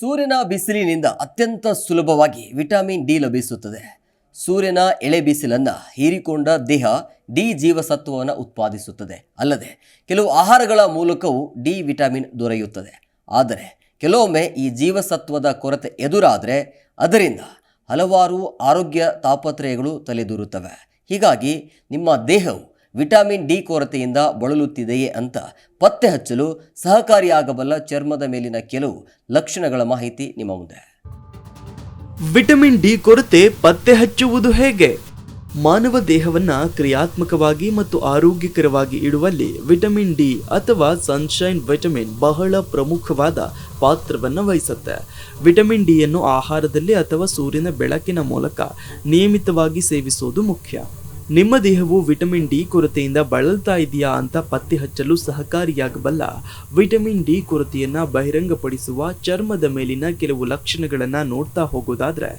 ಸೂರ್ಯನ ಬಿಸಿಲಿನಿಂದ ಅತ್ಯಂತ ಸುಲಭವಾಗಿ ವಿಟಮಿನ್ ಡಿ ಲಭಿಸುತ್ತದೆ. ಸೂರ್ಯನ ಎಳೆ ಬಿಸಿಲನ್ನು ಹೀರಿಕೊಂಡ ದೇಹ ಡಿ ಜೀವಸತ್ವವನ್ನು ಉತ್ಪಾದಿಸುತ್ತದೆ. ಅಲ್ಲದೆ, ಕೆಲವು ಆಹಾರಗಳ ಮೂಲಕವೂ ಡಿ ವಿಟಮಿನ್ ದೊರೆಯುತ್ತದೆ. ಆದರೆ, ಕೆಲವೊಮ್ಮೆ ಈ ಜೀವಸತ್ವದ ಕೊರತೆ ಎದುರಾದರೆ ಅದರಿಂದ ಹಲವಾರು ಆರೋಗ್ಯ ತಾಪತ್ರಯಗಳು ತಲೆದೂರುತ್ತವೆ. ಹೀಗಾಗಿ ನಿಮ್ಮ ದೇಹವು ವಿಟಮಿನ್ ಡಿ ಕೊರತೆಯಿಂದ ಬಳಲುತ್ತಿದೆಯೇ ಅಂತ ಪತ್ತೆ ಹಚ್ಚಲು ಸಹಕಾರಿಯಾಗಬಲ್ಲ ಚರ್ಮದ ಮೇಲಿನ ಕೆಲವು ಲಕ್ಷಣಗಳ ಮಾಹಿತಿ ನಿಮ್ಮ ಮುಂದೆ. ವಿಟಮಿನ್ ಡಿ ಕೊರತೆ ಪತ್ತೆ ಹಚ್ಚುವುದು ಹೇಗೆ? ಮಾನವ ದೇಹವನ್ನು ಕ್ರಿಯಾತ್ಮಕವಾಗಿ ಮತ್ತು ಆರೋಗ್ಯಕರವಾಗಿ ಇಡುವಲ್ಲಿ ವಿಟಮಿನ್ ಡಿ ಅಥವಾ ಸನ್ಶೈನ್ ವಿಟಮಿನ್ ಬಹಳ ಪ್ರಮುಖವಾದ ಪಾತ್ರವನ್ನು ವಹಿಸುತ್ತೆ. ವಿಟಮಿನ್ ಡಿಯನ್ನು ಆಹಾರದಲ್ಲಿ ಅಥವಾ ಸೂರ್ಯನ ಬೆಳಕಿನ ಮೂಲಕ ನಿಯಮಿತವಾಗಿ ಸೇವಿಸುವುದು ಮುಖ್ಯ. ನಿಮ್ಮ ದೇಹವು ವಿಟಮಿನ್ ಡಿ ಕೊರತೆಯಿಂದ ಬಳಲ್ತಾ ಇದೆಯಾ ಅಂತ ಪತ್ತೆ ಹಚ್ಚಲು ಸಹಕಾರಿಯಾಗಬಲ್ಲ. ವಿಟಮಿನ್ ಡಿ ಕೊರತೆಯನ್ನ ಬಹಿರಂಗಪಡಿಸುವ ಚರ್ಮದ ಮೇಲಿನ ಕೆಲವು ಲಕ್ಷಣಗಳನ್ನ ನೋಡ್ತಾ ಹೋಗೋದಾದ್ರೆ,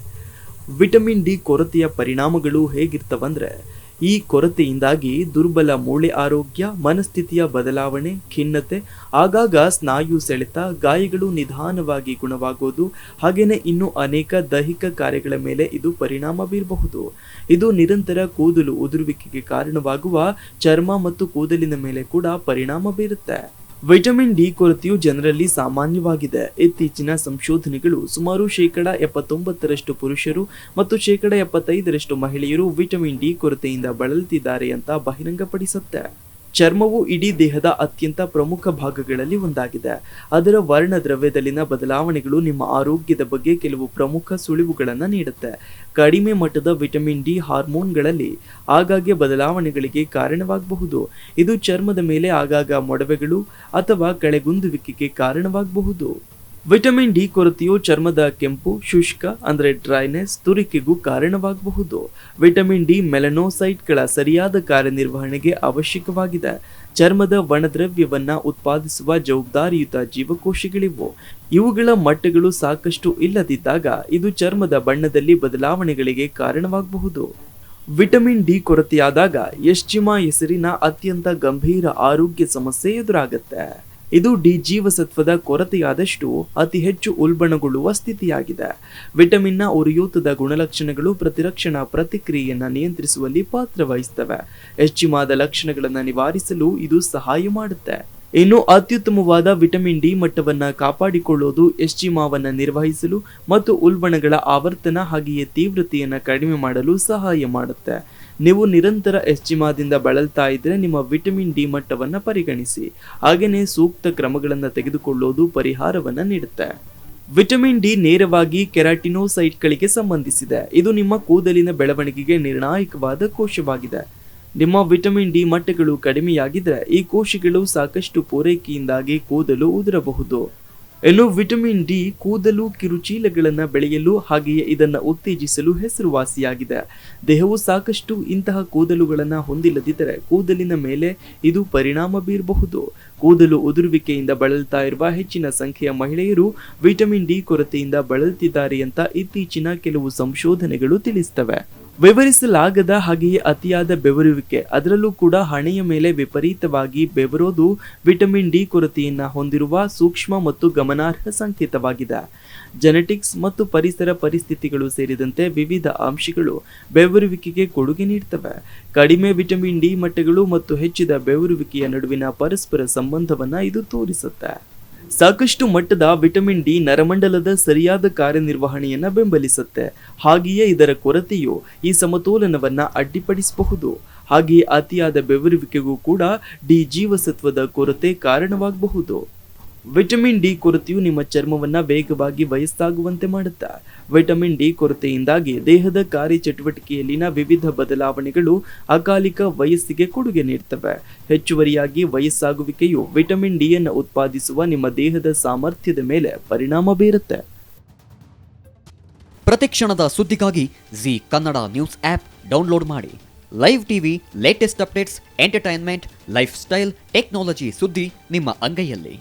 ವಿಟಮಿನ್ ಡಿ ಕೊರತೆಯ ಪರಿಣಾಮಗಳು ಹೇಗಿರ್ತವಂದ್ರೆ ಈ ಕೊರತೆಯಿಂದಾಗಿ ದುರ್ಬಲ ಮೂಳೆ ಆರೋಗ್ಯ, ಮನಸ್ಥಿತಿಯ ಬದಲಾವಣೆ, ಖಿನ್ನತೆ, ಆಗಾಗ ಸ್ನಾಯು ಸೆಳೆತ, ಗಾಯಗಳು ನಿಧಾನವಾಗಿ ಗುಣವಾಗೋದು ಹಾಗೆಯೇ ಇನ್ನು ಅನೇಕ ದೈಹಿಕ ಕಾರ್ಯಗಳ ಮೇಲೆ ಇದು ಪರಿಣಾಮ ಬೀರಬಹುದು ಇದು ನಿರಂತರ ಕೂದಲು ಉದುರುವಿಕೆಗೆ ಕಾರಣವಾಗುವ ಚರ್ಮ ಮತ್ತು ಕೂದಲಿನ ಮೇಲೆ ಕೂಡ ಪರಿಣಾಮ ಬೀರುತ್ತೆ ವಿಟಮಿನ್ ಡಿ ಕೊರತೆಯು ಜನರಲ್ಲಿ ಸಾಮಾನ್ಯವಾಗಿದೆ. ಇತ್ತೀಚಿನ ಸಂಶೋಧನೆಗಳು ಸುಮಾರು ಶೇಕಡ ಎಪ್ಪತ್ತೊಂಬತ್ತರಷ್ಟು ಪುರುಷರು ಮತ್ತು ಶೇಕಡ ಎಪ್ಪತ್ತೈದರಷ್ಟು ಮಹಿಳೆಯರು ವಿಟಮಿನ್ ಡಿ ಕೊರತೆಯಿಂದ ಬಳಲುತ್ತಿದ್ದಾರೆ ಅಂತ ಬಹಿರಂಗಪಡಿಸುತ್ತೆ. ಚರ್ಮವು ಇಡೀ ದೇಹದ ಅತ್ಯಂತ ಪ್ರಮುಖ ಭಾಗಗಳಲ್ಲಿ ಒಂದಾಗಿದೆ. ಅದರ ವರ್ಣದ್ರವ್ಯದಲ್ಲಿನ ಬದಲಾವಣೆಗಳು ನಿಮ್ಮ ಆರೋಗ್ಯದ ಬಗ್ಗೆ ಕೆಲವು ಪ್ರಮುಖ ಸುಳಿವುಗಳನ್ನು ನೀಡುತ್ತೆ. ಕಡಿಮೆ ಮಟ್ಟದ ವಿಟಮಿನ್ ಡಿ ಹಾರ್ಮೋನ್ಗಳಲ್ಲಿ ಆಗಾಗ್ಗೆ ಬದಲಾವಣೆಗಳಿಗೆ ಕಾರಣವಾಗಬಹುದು. ಇದು ಚರ್ಮದ ಮೇಲೆ ಆಗಾಗ ಮೊಡವೆಗಳು ಅಥವಾ ಕಳೆಗುಂದುವಿಕೆಗೆ ಕಾರಣವಾಗಬಹುದು. ವಿಟಮಿನ್ ಡಿ ಕೊರತೆಯು ಚರ್ಮದ ಕೆಂಪು, ಶುಷ್ಕ, ಅಂದರೆ ಡ್ರೈನೆಸ್, ತುರಿಕೆಗೂ ಕಾರಣವಾಗಬಹುದು. ವಿಟಮಿನ್ ಡಿ ಮೆಲನೋಸೈಟ್ಗಳ ಸರಿಯಾದ ಕಾರ್ಯನಿರ್ವಹಣೆಗೆ ಅವಶ್ಯಕವಾಗಿದೆ. ಚರ್ಮದ ವಣದ್ರವ್ಯವನ್ನು ಉತ್ಪಾದಿಸುವ ಜವಾಬ್ದಾರಿಯುತ ಜೀವಕೋಶಗಳಿವು. ಇವುಗಳ ಮಟ್ಟಗಳು ಸಾಕಷ್ಟು ಇಲ್ಲದಿದ್ದಾಗ ಇದು ಚರ್ಮದ ಬಣ್ಣದಲ್ಲಿ ಬದಲಾವಣೆಗಳಿಗೆ ಕಾರಣವಾಗಬಹುದು. ವಿಟಮಿನ್ ಡಿ ಕೊರತೆಯಾದಾಗ ಯಶ್ಚಿಮಾ ಹೆಸರಿನ ಅತ್ಯಂತ ಗಂಭೀರ ಆರೋಗ್ಯ ಸಮಸ್ಯೆ ಎದುರಾಗುತ್ತೆ. ಇದು ಡಿ ಜೀವಸತ್ವದ ಕೊರತೆಯಾದಷ್ಟು ಅತಿ ಹೆಚ್ಚು ಉಲ್ಬಣಗೊಳ್ಳುವ ಸ್ಥಿತಿಯಾಗಿದೆ. ವಿಟಮಿನ್ನ ಉರಿಯೂತದ ಗುಣಲಕ್ಷಣಗಳು ಪ್ರತಿರಕ್ಷಣಾ ಪ್ರತಿಕ್ರಿಯೆಯನ್ನು ನಿಯಂತ್ರಿಸುವಲ್ಲಿ ಪಾತ್ರ ವಹಿಸ್ತವೆ. ಎಸ್ಚಿಮಾದ ಲಕ್ಷಣಗಳನ್ನು ನಿವಾರಿಸಲು ಇದು ಸಹಾಯ ಮಾಡುತ್ತೆ. ಇನ್ನು ಅತ್ಯುತ್ತಮವಾದ ವಿಟಮಿನ್ ಡಿ ಮಟ್ಟವನ್ನು ಕಾಪಾಡಿಕೊಳ್ಳೋದು ಎಶ್ಚಿಮಾವನ್ನು ನಿರ್ವಹಿಸಲು ಮತ್ತು ಉಲ್ಬಣಗಳ ಆವರ್ತನ ಹಾಗೆಯೇ ತೀವ್ರತೆಯನ್ನು ಕಡಿಮೆ ಮಾಡಲು ಸಹಾಯ ಮಾಡುತ್ತೆ. ನೀವು ನಿರಂತರ ಎಸ್ಚಿಮಾದಿಂದ ಬಳಲ್ತಾ ಇದ್ದರೆ ನಿಮ್ಮ ವಿಟಮಿನ್ ಡಿ ಮಟ್ಟವನ್ನು ಪರಿಗಣಿಸಿ. ಹಾಗೆಯೇ ಸೂಕ್ತ ಕ್ರಮಗಳನ್ನು ತೆಗೆದುಕೊಳ್ಳೋದು ಪರಿಹಾರವನ್ನು ನೀಡುತ್ತೆ. ವಿಟಮಿನ್ ಡಿ ನೇರವಾಗಿ ಕೆರಾಟಿನೋಸೈಟ್ಗಳಿಗೆ ಸಂಬಂಧಿಸಿದೆ. ಇದು ನಿಮ್ಮ ಕೂದಲಿನ ಬೆಳವಣಿಗೆಗೆ ನಿರ್ಣಾಯಕವಾದ ಕೋಶವಾಗಿದೆ. ನಿಮ್ಮ ವಿಟಮಿನ್ ಡಿ ಮಟ್ಟಗಳು ಕಡಿಮೆಯಾಗಿದ್ದರೆ ಈ ಕೋಶಗಳು ಸಾಕಷ್ಟು ಪೂರೈಕೆಯಿಂದಾಗಿ ಕೂದಲು ಉದುರಬಹುದು. ಇನ್ನು ವಿಟಮಿನ್ ಡಿ ಕೂದಲು ಕಿರುಚೀಲಗಳನ್ನು ಬೆಳೆಯಲು ಹಾಗೆಯೇ ಇದನ್ನು ಉತ್ತೇಜಿಸಲು ಹೆಸರುವಾಸಿಯಾಗಿದೆ. ದೇಹವು ಸಾಕಷ್ಟು ಇಂತಹ ಕೂದಲುಗಳನ್ನು ಹೊಂದಿಲ್ಲದಿದ್ದರೆ ಕೂದಲಿನ ಮೇಲೆ ಇದು ಪರಿಣಾಮ ಬೀರಬಹುದು. ಕೂದಲು ಉದುರುವಿಕೆಯಿಂದ ಬಳಲ್ತಾ ಇರುವ ಹೆಚ್ಚಿನ ಸಂಖ್ಯೆಯ ಮಹಿಳೆಯರು ವಿಟಮಿನ್ ಡಿ ಕೊರತೆಯಿಂದ ಬಳಲ್ತಿದ್ದಾರೆ ಅಂತ ಇತ್ತೀಚಿನ ಕೆಲವು ಸಂಶೋಧನೆಗಳು ತಿಳಿಸ್ತವೆ. ವಿವರಿಸಲಾಗದ ಹಾಗೆಯೇ ಅತಿಯಾದ ಬೆವರುವಿಕೆ. ಅದರಲ್ಲೂ ಕೂಡ ಹಣೆಯ ಮೇಲೆ ವಿಪರೀತವಾಗಿ ಬೆವರೋದು ವಿಟಮಿನ್ ಡಿ ಕೊರತೆಯನ್ನು ಹೊಂದಿರುವ ಸೂಕ್ಷ್ಮ ಮತ್ತು ಗಮನಾರ್ಹ ಸಂಕೇತವಾಗಿದೆ. ಜೆನೆಟಿಕ್ಸ್ ಮತ್ತು ಪರಿಸರ ಪರಿಸ್ಥಿತಿಗಳು ಸೇರಿದಂತೆ ವಿವಿಧ ಅಂಶಗಳು ಬೆವರುವಿಕೆಗೆ ಕೊಡುಗೆ ನೀಡುತ್ತವೆ ಕಡಿಮೆ ವಿಟಮಿನ್ ಡಿ ಮಟ್ಟಗಳು ಮತ್ತು ಹೆಚ್ಚಿದ ಬೆವರುವಿಕೆಯ ನಡುವಿನ ಪರಸ್ಪರ ಸಂಬಂಧವನ್ನು ಇದು ತೋರಿಸುತ್ತೆ. ಸಾಕಷ್ಟು ಮಟ್ಟದ ವಿಟಮಿನ್ ಡಿ ನರಮಂಡಲದ ಸರಿಯಾದ ಕಾರ್ಯನಿರ್ವಹಣೆಯನ್ನ ಬೆಂಬಲಿಸುತ್ತೆ. ಹಾಗೆಯೇ ಇದರ ಕೊರತೆಯು ಈ ಸಮತೋಲನವನ್ನ ಅಡ್ಡಿಪಡಿಸಬಹುದು. ಹಾಗೆಯೇ ಅತಿಯಾದ ಬೆವರುವಿಕೆಗೂ ಕೂಡ ಡಿ ಜೀವಸತ್ವದ ಕೊರತೆ ಕಾರಣವಾಗಬಹುದು. ವಿಟಮಿನ್ ಡಿ ಕೊರತೆಯು ನಿಮ್ಮ ಚರ್ಮವನ್ನು ವೇಗವಾಗಿ ವಯಸ್ಸಾಗುವಂತೆ ಮಾಡುತ್ತೆ. ವಿಟಮಿನ್ ಡಿ ಕೊರತೆಯಿಂದಾಗಿ ದೇಹದ ಕಾರ್ಯಚಟುವಟಿಕೆಯಲ್ಲಿನ ವಿವಿಧ ಬದಲಾವಣೆಗಳು ಅಕಾಲಿಕ ವಯಸ್ಸಿಗೆ ಕೊಡುಗೆ ನೀಡುತ್ತವೆ ಹೆಚ್ಚುವರಿಯಾಗಿ ವಯಸ್ಸಾಗುವಿಕೆಯು ವಿಟಮಿನ್ ಡಿ ಅನ್ನು ಉತ್ಪಾದಿಸುವ ನಿಮ್ಮ ದೇಹದ ಸಾಮರ್ಥ್ಯದ ಮೇಲೆ ಪರಿಣಾಮ ಬೀರುತ್ತೆ. ಪ್ರತಿಕ್ಷಣದ ಸುದ್ದಿಗಾಗಿ Zee Kannada News app download ಮಾಡಿ. Live TV latest updates entertainment lifestyle technology ಸುದ್ದಿ ನಿಮ್ಮ ಅಂಗೈಯಲ್ಲಿ.